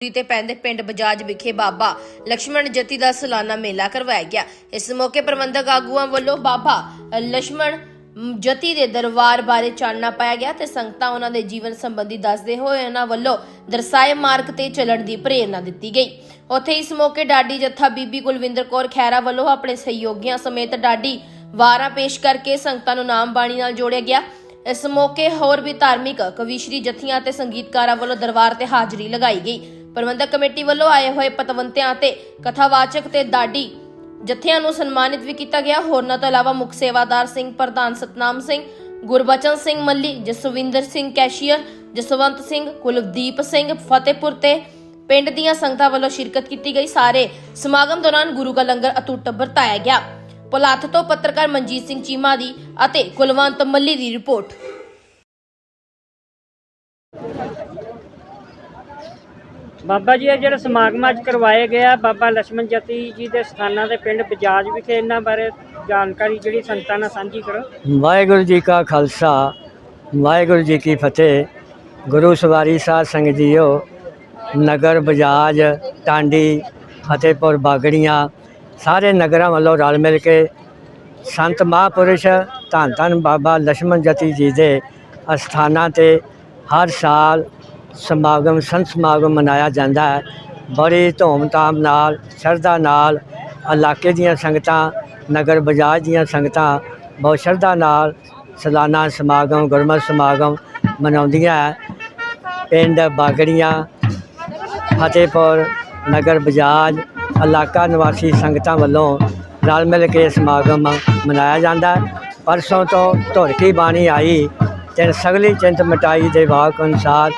ਦੀ ਤੇ ਪੈਂਦੇ ਪਿੰਡ ਬਜਾਜ ਵਿਖੇ ਬਾਬਾ ਲక్ష్మణ ਜਤੀ ਦਾ ਸਾਲਾਨਾ ਮੇਲਾ ਕਰਵਾਇਆ ਗਿਆ। ਇਸ ਮੌਕੇ ਪ੍ਰਬੰਧਕ ਆਗੂਆਂ ਵੱਲੋਂ ਬਾਬਾ ਲక్ష్మణ ਜਤੀ ਦੇ ਦਰਬਾਰ ਬਾਰੇ ਚਾਨਣਾ ਪਾਇਆ ਗਿਆ ਤੇ ਸੰਗਤਾਂ ਉਹਨਾਂ ਦੇ ਜੀਵਨ ਸੰਬੰਧੀ ਦੱਸਦੇ ਹੋਏ ਉਹਨਾਂ ਵੱਲੋਂ ਦਰਸਾਏ ਮਾਰਗ ਤੇ ਚੱਲਣ ਦੀ ਪ੍ਰੇਰਣਾ ਦਿੱਤੀ ਗਈ। ਉੱਥੇ ਇਸ ਮੌਕੇ ਡਾਡੀ ਜੱਥਾ ਬੀਬੀ ਕੁਲਵਿੰਦਰ ਕੌਰ ਖੈਰਾ ਵੱਲੋਂ ਆਪਣੇ ਸਹਿਯੋਗੀਆਂ ਸਮੇਤ ਡਾਡੀ ਵਾਰਾਂ ਪੇਸ਼ ਕਰਕੇ ਸੰਗਤਾਂ ਨੂੰ ਨਾਮ ਬਾਣੀ ਨਾਲ ਜੋੜਿਆ ਗਿਆ। ਇਸ ਮੌਕੇ ਹੋਰ ਵੀ ਧਾਰਮਿਕ ਕਵੀਸ਼ਰੀ ਜਥੀਆਂ ਤੇ ਸੰਗੀਤਕਾਰਾਂ ਵੱਲੋਂ ਦਰਬਾਰ ਤੇ ਹਾਜ਼ਰੀ ਲਗਾਈ ਗਈ। ਪ੍ਰਬੰਧਕ ਕਮੇਟੀ ਵੱਲੋਂ ਆਏ ਹੋਏ ਪਤਵੰਤਿਆਂ ਤੇ ਕਥਾਵਾਚਕ ਤੇ ਦਾਡੀ ਜਥਿਆਂ ਨੂੰ ਸਨਮਾਨਿਤ ਵੀ ਕੀਤਾ ਗਿਆ। ਹੋਰਨਾਂ ਤੋਂ ਇਲਾਵਾ ਮੁੱਖ ਸੇਵਾਦਾਰ ਸਿੰਘ ਪ੍ਰਧਾਨ ਸਤਨਾਮ ਸਿੰਘ, ਗੁਰਬਚਨ ਸਿੰਘ ਮੱਲੀ, ਜਸਵਿੰਦਰ ਸਿੰਘ ਕੈਸ਼ੀਅਰ, ਜਸਵੰਤ ਸਿੰਘ, ਕੁਲਦੀਪ ਸਿੰਘ ਫਤਿਹਪੁਰ ਤੇ ਪਿੰਡ ਦੀਆਂ ਸੰਗਤਾਂ ਵੱਲੋਂ ਸ਼ਿਰਕਤ ਕੀਤੀ ਗਈ। ਸਾਰੇ ਸਮਾਗਮ ਦੌਰਾਨ ਗੁਰੂ ਕਾ ਲੰਗਰ ਅਟੁੱਟ ਵਰਤਾਇਆ ਗਿਆ। ਪੁਲਾਥ ਤੋਂ ਪੱਤਰਕਾਰ ਮਨਜੀਤ ਸਿੰਘ ਚੀਮਾ ਦੀ ਅਤੇ ਕੁਲਵੰਤ ਮੱਲੀ ਦੀ ਰਿਪੋਰਟ। ਬਾਬਾ ਜੀ, ਇਹ ਜਿਹੜਾ ਸਮਾਗਮ ਅੱਜ ਕਰਵਾਏ ਗਿਆ ਬਾਬਾ ਲక్ష్ਮਣ ਜਤੀ ਜੀ ਦੇ ਸਥਾਨਾਂ ਦੇ ਪਿੰਡ ਬਜਾਜ ਵਿਖੇ, ਇਹਨਾਂ ਬਾਰੇ ਜਾਣਕਾਰੀ ਜਿਹੜੀ ਸੰਤਾਂ ਨਾਲ ਸਾਂਝੀ ਕਰੋ। ਵਾਹਿਗੁਰੂ ਜੀ ਕਾ ਖਾਲਸਾ, ਵਾਹਿਗੁਰੂ ਜੀ ਕੀ ਫਤਿਹ। ਗੁਰੂ ਸਵਾਰੀ ਸਾਧ ਸੰਗਤ ਜੀਓ, ਨਗਰ ਬਜਾਜ, ਟਾਂਡੀ, ਫਤਿਹਪੁਰ, ਬਾਗੜੀਆਂ, ਸਾਰੇ ਨਗਰਾਂ ਵੱਲੋਂ ਰਲ ਮਿਲ ਕੇ ਸੰਤ ਮਹਾਪੁਰਸ਼ ਧੰਨ ਧੰਨ ਬਾਬਾ ਲక్ష్మణ ਜਤੀ ਜੀ ਦੇ ਅਸਥਾਨਾਂ ਤੇ ਹਰ ਸਾਲ ਸਮਾਗਮ, ਸੰਤ ਸਮਾਗਮ ਮਨਾਇਆ ਜਾਂਦਾ ਹੈ ਬੜੀ ਧੂਮਧਾਮ ਨਾਲ, ਸ਼ਰਧਾ ਨਾਲ, ਇਲਾਕੇ ਦੀਆਂ ਸੰਗਤਾਂ, ਨਗਰ ਬਜਾਜ ਦੀਆਂ ਸੰਗਤਾਂ ਬਹੁਤ ਸ਼ਰਧਾ ਨਾਲ ਸਾਲਾਨਾ ਸਮਾਗਮ, ਗੁਰਮਤਿ ਸਮਾਗਮ ਮਨਾਉਂਦੀਆਂ ਹੈ। ਪਿੰਡ ਬਾਗੜੀਆਂ, ਫਤਿਹਪੁਰ, ਨਗਰ ਬਜਾਜ ਇਲਾਕਾ ਨਿਵਾਸੀ ਸੰਗਤਾਂ ਵੱਲੋਂ ਰਲ ਮਿਲ ਕੇ ਸਮਾਗਮ ਮਨਾਇਆ ਜਾਂਦਾ ਪਰਸੋਂ ਤੋਂ ਧੁਰਕੀ ਬਾਣੀ ਆਈ, ਤਿੰਨ ਸਗਲੀ ਚਿੰਤ ਮਟਾਈ ਦੇ ਵਾਕ ਅਨੁਸਾਰ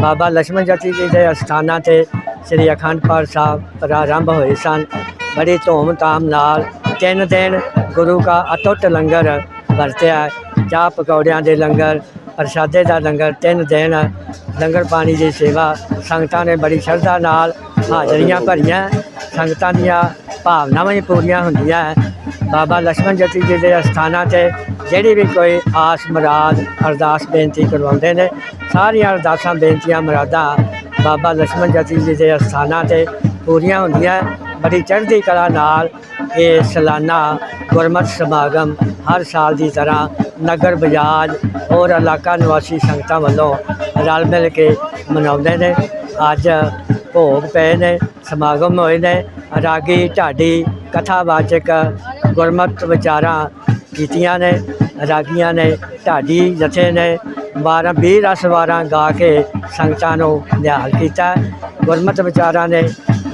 ਬਾਬਾ ਲక్ష్ਮਣ ਚਾਚੀ ਜੀ ਦੇ ਅਸਥਾਨਾਂ ਤੇ ਸ੍ਰੀ ਅਖੰਡ ਪਾਠ ਸਾਹਿਬ ਪ੍ਰਾਰੰਭ ਹੋਏ ਸਨ। ਬੜੀ ਧੂਮ-ਧਾਮ ਨਾਲ ਤਿੰਨ ਦਿਨ ਗੁਰੂ ਕਾ ਅਟੁੱਟ ਲੰਗਰ ਵਰਤਿਆ। ਚਾਹ ਪਕੌੜਿਆਂ ਦੇ ਲੰਗਰ, ਪ੍ਰਸ਼ਾਦੇ ਦਾ ਲੰਗਰ, ਤਿੰਨ ਦਿਨ ਲੰਗਰ ਪਾਣੀ ਦੀ ਸੇਵਾ। ਸੰਗਤਾਂ ਨੇ ਬੜੀ ਸ਼ਰਧਾ ਨਾਲ ਹਾਜ਼ਰੀਆਂ ਭਰੀਆਂ। ਸੰਗਤਾਂ ਦੀਆਂ ਭਾਵਨਾਵਾਂ ਹੀ ਪੂਰੀਆਂ ਹੁੰਦੀਆਂ। ਬਾਬਾ ਲక్ష్ਮਣ ਜੱਟੀ ਜੀ ਦੇ ਅਸਥਾਨਾਂ ਤੇ ਜਿਹੜੀ ਵੀ ਕੋਈ ਆਸ ਮਰਾਦ, ਅਰਦਾਸ, ਬੇਨਤੀ ਕਰਵਾਉਂਦੇ ਨੇ, ਸਾਰੀਆਂ ਅਰਦਾਸਾਂ, ਬੇਨਤੀਆਂ, ਮੁਰਾਦਾਂ ਬਾਬਾ ਲక్ష్ਮਣ ਜੱਟੀ ਜੀ ਦੇ ਅਸਥਾਨਾਂ ਤੇ ਪੂਰੀਆਂ ਹੁੰਦੀਆਂ। ਬੜੀ ਚੜ੍ਹਦੀ ਕਲਾ ਨਾਲ ਇਹ ਸਲਾਨਾ ਗੁਰਮਤ ਸਮਾਗਮ ਹਰ ਸਾਲ ਦੀ ਤਰ੍ਹਾਂ ਨਗਰ ਬਜਾਜ ਹੋਰ ਇਲਾਕਾ ਨਿਵਾਸੀ ਸੰਗਤਾਂ ਵੱਲੋਂ ਰਲ ਮਿਲ ਕੇ ਮਨਾਉਂਦੇ ਨੇ। ਅੱਜ ਭੋਗ ਪਏ ਨੇ, ਸਮਾਗਮ ਹੋਏ ਨੇ। ਰਾਗੀ, ਢਾਡੀ, ਕਥਾਵਾਚਕ ਗੁਰਮਤ ਵਿਚਾਰਾਂ ਕੀਤੀਆਂ ਨੇ, ਰਾਗੀਆਂ ਨੇ, ਢਾਡੀ ਜਥੇ ਨੇ 12 20 ਰਸ 12 ਗਾ ਕੇ ਸੰਗਤਾਂ ਨੂੰ ਨਿਹਾਲ ਕੀਤਾ। ਗੁਰਮਤ ਵਿਚਾਰਾਂ ਨੇ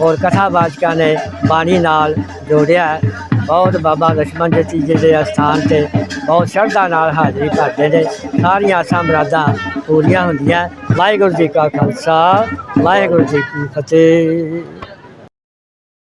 ਹੋਰ ਕਥਾ ਵਾਚਕਾਂ ਨੇ ਬਾਣੀ ਨਾਲ ਜੋੜਿਆ। ਬਹੁਤ ਬਾਬਾ ਲਛਮਣ ਜੀ ਜੀ ਦੇ ਅਸਥਾਨ ਤੇ ਬਹੁਤ ਸ਼ਰਧਾ ਨਾਲ ਹਾਜ਼ਰੀ ਭਰਦੇ ਨੇ। ਸਾਰੀਆਂ ਆਸਾਂ ਮਰਾਦਾਂ ਪੂਰੀਆਂ ਹੁੰਦੀਆਂ। ਵਾਹਿਗੁਰੂ ਜੀ ਕਾ ਖਾਲਸਾ, ਵਾਹਿਗੁਰੂ ਜੀ ਕੀ ਫਤਿਹ।